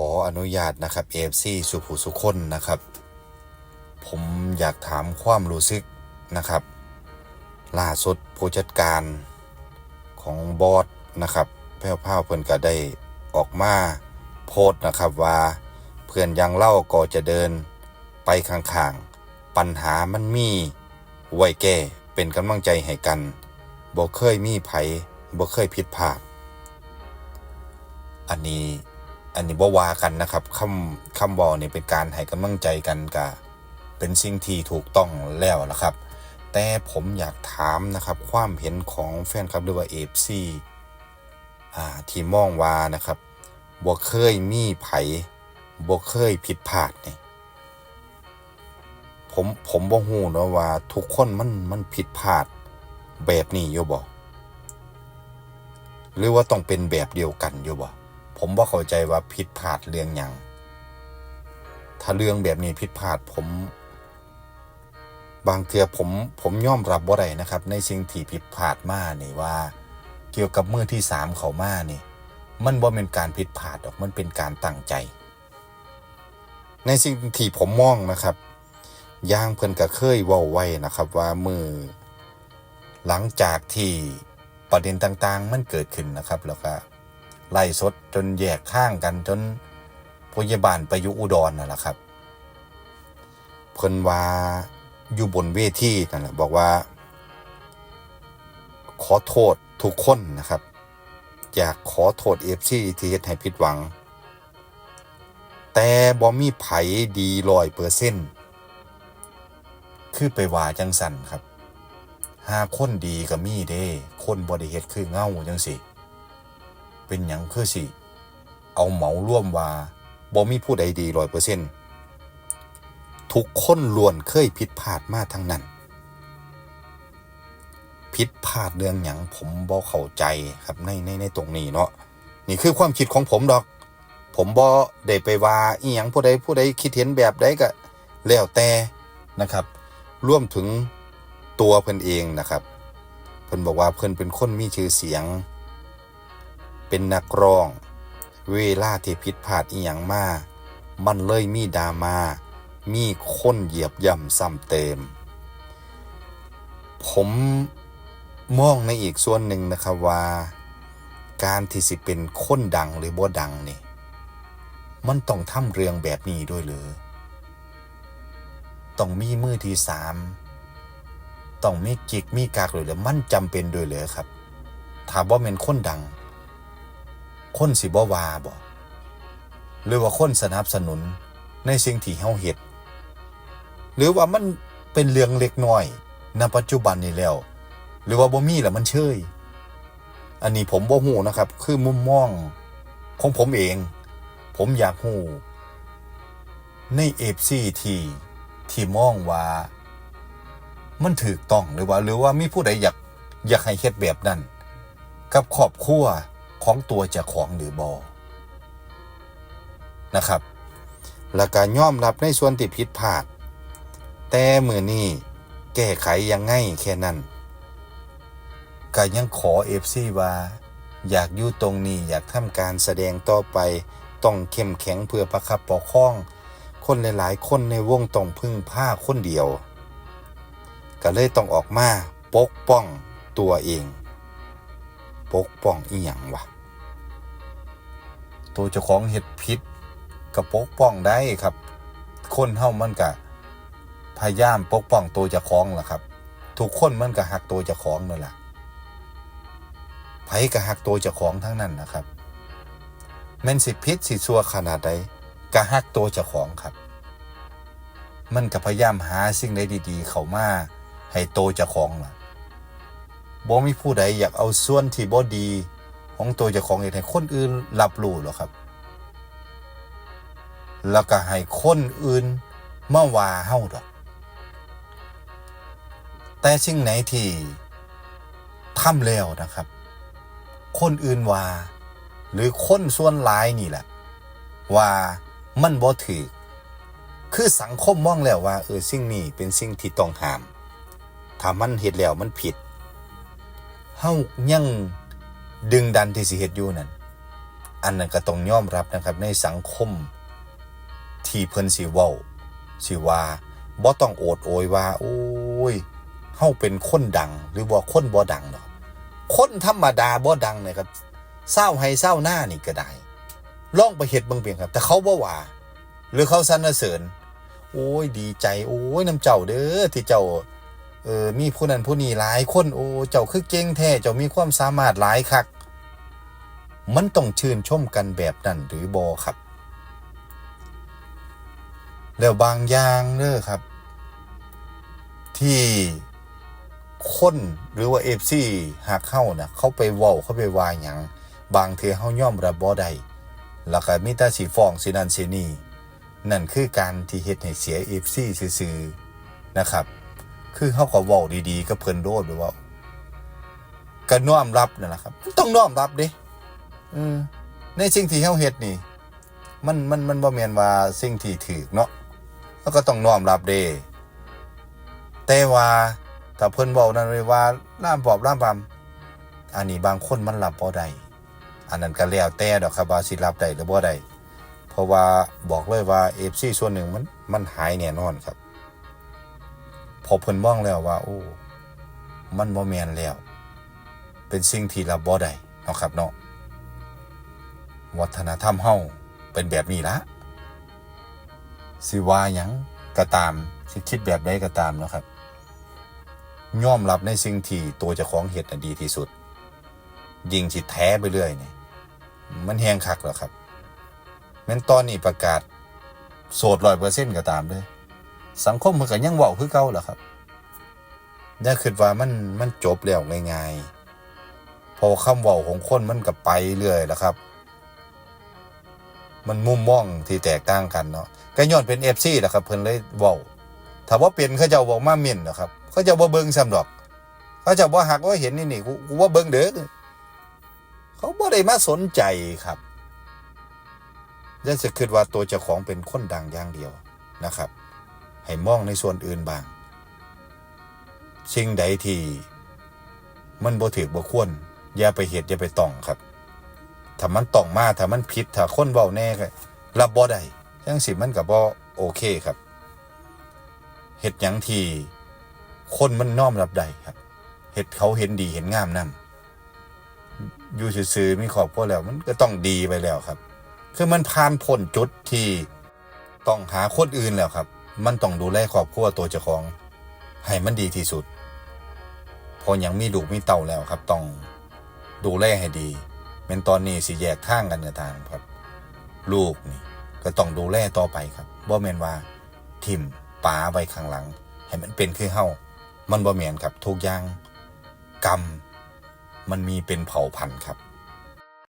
ขออนุญาตนะครับเอฟซีสุภูสุคนนะครับ ผมอยากถามความรู้สึกนะครับ ล่าสุดผู้จัดการของบอสนะครับแพ้วพ้าวเพิ่นก็ได้ออกมาโพสต์นะครับว่าเพื่อนยังเล่าก็จะเดินไปข้างๆ ปัญหามันมีไว้แก้เป็นกำลังใจให้กันบ่เคยมีไผบ่เคยผิดพลาดอันนี้ อันนี้บ่ว่ากันนะครับคำคำบอกนี่ยเป็นการให้กำลังใจกันก็เป็นสิ่งที่ถูกต้องแล้วนะครับ แต่ผมอยากถามนะครับ ความเห็นของแฟนคลับหรือว่าเอฟซีที่มองว่านะครับบ่เคยมีไผบ่เคยผิดพลาดเนี่ยผมผมบ่ฮู้นะว่า ทุกคนมันมันผิดพลาดแบบนี้อยู่บ่หรือว่าต้องเป็นแบบเดียวกันอยู่บ่ ผมบ่าเข้าใจว่าผิดพลาดเรื่องหยังถ้าเรื่องแบบนี้ผิดพลาดผม บางเทื่อผมผมยอมรับบ่าได้นะครับ ในสิ่งที่ผิดพลาดมานี่ว่า เกี่ยวกับมือที่สามเขามานี่ มันบ่าเป็นการผิดพลาดหรอกมันเป็นการตั้งใจ ในสิ่งที่ผมมองนะครับย่างเพิ่นก็เคยว้าไว้นะครับว่ามือหลังจากที่ประเด็นต่างๆ มันเกิดขึ้นนะครับแล้วก็ ไล่สดจนแยกข้างกันจนพยาบาลไปอยู่อุดรนั่นแหละครับ เพิ่นว่าอยู่บนเวทีนั่นแหละบอกว่า ขอโทษทุกคนนะครับ อยากขอโทษเอฟซีที่เฮ็ดให้ผิดหวัง แต่บ่มีไผดีร้อยเปอร์เซ็นต์คือไปว่าจังสันครับหาคนดีก็มีเด้ คนบ่ได้เฮ็ดคือเงาจังสิ เป็นหยังคือสิ เอาเหมาร่วมว่าบ่มีผู้ใดดีร้อยเปอร์เซ็นต์ทุกคนล้วนเคยผิดพลาดมาทั้งนั้นผิดพลาดเรื่องหยังผมบ่เข้าใจครับในในในตรงนี้เนาะนี่คือความคิดของผมดอก ผมบ่ได้ไปว่าอีหยังผู้ใดผู้ใดคิดเห็นแบบใดก็แล้วแต่นะครับร่วมถึงตัวเพิ่นเองนะครับ เพิ่นบอกว่าเพิ่นเป็นคนมีชื่อเสียง เป็นนักร้อง เวลาที่ผิดพลาดอีหยังมา มันเลยมีดามามีคนเหยียบย่ำซ้ำเติม ผมมองในอีกส่วนหนึ่งนะครับว่า การที่สิเป็นคนดังหรือบ่ดังนี่ มันต้องทำเรื่องแบบนี้ด้วยหรือ ต้องมีมือที่สามต้องมีกิกมีกากเลยหรือมันจำเป็นด้วยเหรือครับถ้าบ่เป็นคนดัง คนสิบ่ว่าบ่หรือว่าคนสนับสนุนในสิ่งที่เฮาเฮ็ดหรือว่ามันเป็นเรื่องเล็กน้อยณปัจจุบันนี้แล้ว หรือว่าบ่มีแล้วมันเชยอันนี้ผมบ่ฮู้นะครับ คือมุมมองของผมเอง ผมอยากฮู้ใน FC ที่ที่มองว่า มันถูกต้องหรือว่า หรือว่ามีผู้ใดอยากอยากให้เฮ็ดแบบนั้น กับครอบครัว ของตัวเจ้าของหรือบอนะครับ และการยอมรับในส่วนที่ผิดพลาด แต่มือนี้แก้ไขยังไงแค่นั้นก็ยังขอเอฟซีว่า อยากอยู่ตรงนี้อยากทำการแสดงต่อไปต้องเข้มแข็งเพื่อประคับปกคอง คนหลายๆ คนในวงต้องพึ่งผ้าคนเดียว ก็เลยต้องออกมาปกป้องตัวเอง ปกป้องอีหยังวะ ตัวเจ้าของเฮ็ดผิดก็ปกป้องได้ครับ คนเฮามันก็พยายามปกป้องตัวเจ้าของล่ะครับ ทุกคนมันก็หักตัวเจ้าของนั่นแหละไผก็หักตัวเจ้าของทั้งนั้นนะครับแม่นสิพิษสิซัวขนาดใดก็หักตัวเจ้าของครับ มันก็พยายามหาสิ่งใดดีๆ เข้ามาให้โตวเจ้าของล่ะบ่มีผู้ใดอยากเอาส่วนที่บ่ดี ของตัวเจ้าของเองให้คนอื่นรับรู้หรอครับ แล้วก็ให้คนอื่นมาว่าเฮาดอก แต่สิ่งไหนที่ทำแล้วนะครับ คนอื่นว่า หรือคนส่วนหลายนี่แหละ ว่ามันบ่ถือคือสังคมมองแล้วว่า เออสิ่งนี้เป็นสิ่งที่ต้องห้าม ถ้ามันเฮ็ดแล้วมันผิดเฮายัง ดึงดันที่สิเฮ็ดอยู่นั่นอันนั้นก็ต้องยอมรับนะครับในสังคมที่เพิ่นสิเว้าสิว่าบ่ต้องโอดโอยว่า โอ้ยเฮาเป็นคนดัง หรือว่าคนบ่ดังดอกคนธรรมดาบ่ดังเนี่ยครับเศร้าให้เศร้าหน้านี่ก็ได้ลองไปเฮ็ดบิ่งเพียงครับ แต่เขาบ่ว่า หรือเขาสรรเสริญ โอ้ยดีใจ โอ้ยน้ำเจ้าเด้อที่เจ้าเออมีผู้นั้นผู้นี้หลายคนโอ้เจ้าคือเก่งแท้เจ้ามีความสามารถหลายคัก มันต้องชื่นชมกันแบบนั้นหรือบอครับ แล้วบางอย่างเด้อครับ ที่คนหรือว่าเอฟซีหากเข้านะเขาไปเว้าเขาไปวาหยังบางเทเฮาย่อมรับบ่ได้แล้วก็มีแต่สีฟองสินันสินี่นั่นคือการที่เฮ็ดให้เสียเอฟซีซื่อๆนะครับ คือเขาก็เว้าดีๆกับเพิ่นโดดหรือว่าก็น้อมรับนั่นแหละครับ ต้องน้อมรับเด้ ในสิ่งที่เฮาเฮ็ดนี่ มันมันมันบ่แม่นว่าสิ่งที่ถูกเนาะแล้วก็ต้องน้อมรับเด้แต่ว่าถ้าเพิ่นบอกนั่นเลยว่าล่ามปอบล่ามปาอันนี้บางคนมันรับบ่ได้อันนั้นก็แล้วแต่ดอกครับว่าสิรับได้หรือบ่ได้เพราะว่าบอกเลยว่า FC ส่วนหนึ่งมันมันหายแน่นอนครับ พอเพิ่นมองแล้วว่า โอ้มันบ่แม่นแล้ว เป็นสิ่งที่รับบ่ได้เนาะครับเนาะ วัฒนธรรมเฮาเป็นแบบนี้ละสิว่าหยังก็ตามสิคิดแบบใดก็ตามเนาะครับยอมรับในสิ่งที่ตัวเจ้าของเฮ็ดน่ะดีที่สุด ยิ่งสิแท้ไปเรื่อยเนี่ยมันแฮงคักแล้วครับแม้นตอนนี้ประกาศ โสด100%ก็ตามเด้อสังคมมันก็ยังเว้าคือเก่าแหละครับอย่าคิดว่ามันมันจบแล้วง่ายๆพอคำเว้าของคนมันก็ไปเรื่อยแหละครับ มันมุมมองที่แตกต่างกันเนาะก็ย้อนเป็น FC แหละครับเพิ่นเลยเว้าถ้าว่าเป็นเขาจ้าบอกมาเม่นนะครับเขาจ้าบ่เบิ่งซ้ำดอก เขาจ้าบ่ฮักว่าเห็นนี่นี่กูว่าเบิ่งเด้อเขาบ่ได้มาสนใจครับอย่าจะคิดว่าตัวเจ้าของเป็นคนดังอย่างเดียวนะครับ ให้มองในส่วนอื่นบ้าง สิ่งใดที่มันบ่ถือบ่ควรอย่าไปเหตุอย่าไปต้องครับ ถ้ามันต้องมาถ้ามันผิดถ้าคนเว้าแน่ก็รับบ่ได้จังสิมันก็บบ่โอเคครับเฮ็ดหยังทีคนมันน้อมรับได้ครับเฮ็ดเขาเห็นดีเห็นงามนํอยู่ซื่อๆมีครอบครัวแล้ว มันก็ต้องดีไปแล้วครับ คือมันผ่านพ้นจุดที่ต้องหาคนอื่นแล้วครับ มันต้องดูแลครอบครัวตัวเจ้าของ ให้มันดีที่สุด พอยังมีลูกมีเต่าแล้วครับ ต้องดูแลให้ดี เป็นตอนนี้สิแยกข้างกันกันทางครับ ลูกนี่ก็ต้องดูแลต่อไปครับบ่แมนว่าทิมป๋าไว้ข้างหลัง ให้มันเป็นคือเฮามันบ่แมนครับทุกอย่างกรรมมันมีเป็นเผ่าพันธุ์ครับ